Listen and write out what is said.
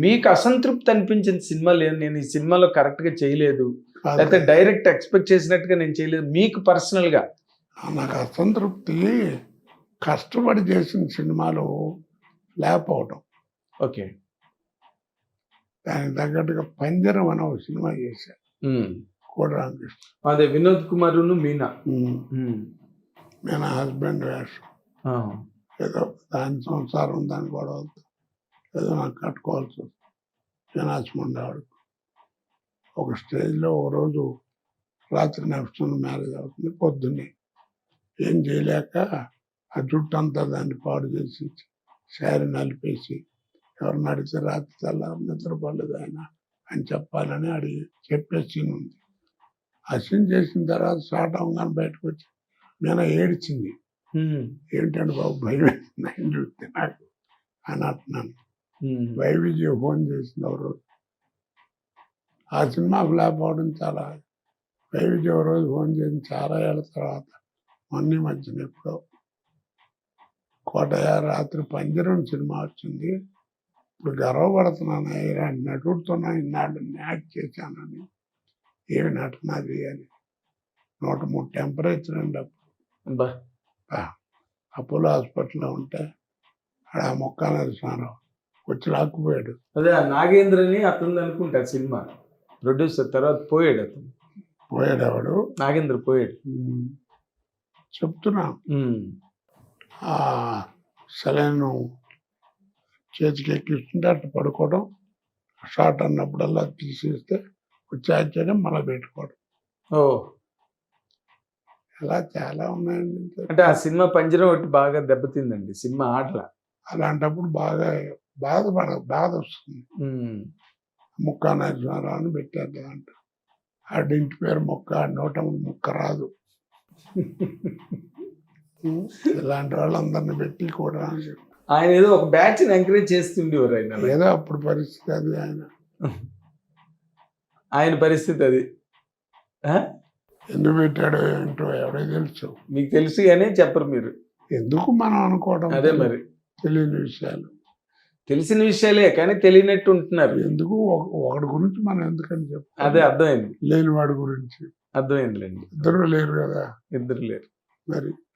మీకు అసంతృప్తి అనిపించిన సినిమాలు ఏం నేను ఈ సినిమాలో కరెక్ట్గా చేయలేదు. లేకపోతే డైరెక్ట్ ఎక్స్పెక్ట్ చేసినట్టుగా నేను చేయలేదు. మీకు పర్సనల్గా. నాకు అసంతృప్తి కష్టపడి చేసిన సినిమాలు లేకపోవడం ఓకే. దానికి తగ్గట్టుగా పంజరం అనే ఒక సినిమా చేశాను. కోడి రామకృష్ణ. అదే వినోద్ కుమారును మీనా. నేను హస్బెండ్ వేషం. ఏదో దాని సంసారం దాని గొడవలతో. ఏదో నాకు కట్టుకోవాల్సి వస్తుంది. ఒక స్టేజ్లో ఒక రోజు రాత్రి నెక్స్ట్ మ్యారేజ్ అవుతుంది. పొద్దున్నే ఏం చేయలేక ఆ జుట్టు అంతా దాన్ని పాడు చేసి శారీ నలిపేసి ఎవరిని అడిగితే రాత్రి తెల్లారి నిద్రపోలేదు ఆయన అని చెప్పాలని అడిగి చెప్పే సీన్ ఉంది. ఆ సీన్ చేసిన తర్వాత స్టార్ట్ అవ్వగానే బయటకు వచ్చి నేను ఏడ్చింది. ఏంటంటే బాబు భయం వేసింది? ఆయన చూస్తే నాకు? అని అంటున్నాను. ఉమ్. వై విజయ్ ఫోన్ రోజు ఆ సినిమా ఫ్లాప్ అవడం చాలా వై విజయ్ ఒక రోజు ఫోన్ చేసి చాలా ఏళ్ళ తర్వాత మొన్న మధ్యన ఎప్పుడో. కోటయ్య రాత్రి పంజరం సినిమా వచ్చింది. ఇప్పుడు గర్వపడుతున్నాను ఇలాంటి నటుడుతున్నా ఇన్నాళ్ళు యాక్ట్ చేశానని. ఏమి నటన అది అని. నూట మూడు టెంపరేచర్ అండి అప్పుడు. అపోలో హాస్పిటల్లో ఉంటే ఆడ నరసింహారావు వచ్చి లాక్కుపోయాడు. అదే ఆ నాగేంద్రని అతను అనుకుంటా సినిమా. ప్రొడ్యూసర్ తర్వాత పోయాడు అతను. పోయాడు ఆవిడు నాగేంద్ర పోయాడు. చెప్తున్నా. ఆ సెలైన్ చేతికి ఎక్కిస్తుంటే అట్లా పడుకోవడం షార్ట్ అన్నప్పుడల్లా తీసేస్తే వచ్చి చేయడం మళ్ళీ పెట్టుకోవడం. ఓ. ఇలా చాలా ఉన్నాయండి అంటే ఆ సినిమా పంజరం ఒకటి బాగా దెబ్బతిందండి సినిమా ఆటల. అలాంటప్పుడు బాగా బాధపడ బాధ వస్తుంది. ముక్క నరసింహారావు పెట్టారు దాంట్లో ఆడి ఇంటి పేరు మొక్క ఆడి నోట ముక్క రాదు. ఇలాంటి వాళ్ళందరిని పెట్టి కూడా ఆయన ఏదో ఒక బ్యాచ్ ఎంకరేజ్ చేస్తుండేవారు ఆయన. ఏదో అప్పుడు పరిస్థితి అది ఆయన. ఆయన పరిస్థితి అది? ఎందుకు పెట్టాడో ఏంటో ఎవడో తెలుసు. మీకు తెలుసు కానీ చెప్పరు మీరు. ఎందుకు మనం అనుకోవడం అదే మరి. తెలియని విషయాలు. తెలిసిన విషయాలే కానీ తెలియనట్టు ఉంటున్నారు ఎందుకు? ఒక- ఒకడి గురించి మనం ఎందుకని చెప్పు. అదే అర్థమైంది. లేని వాడి గురించి. అర్థమైందిలేండి. ఇద్దరు లేరు కదా? ఇద్దరు లేరు. మరి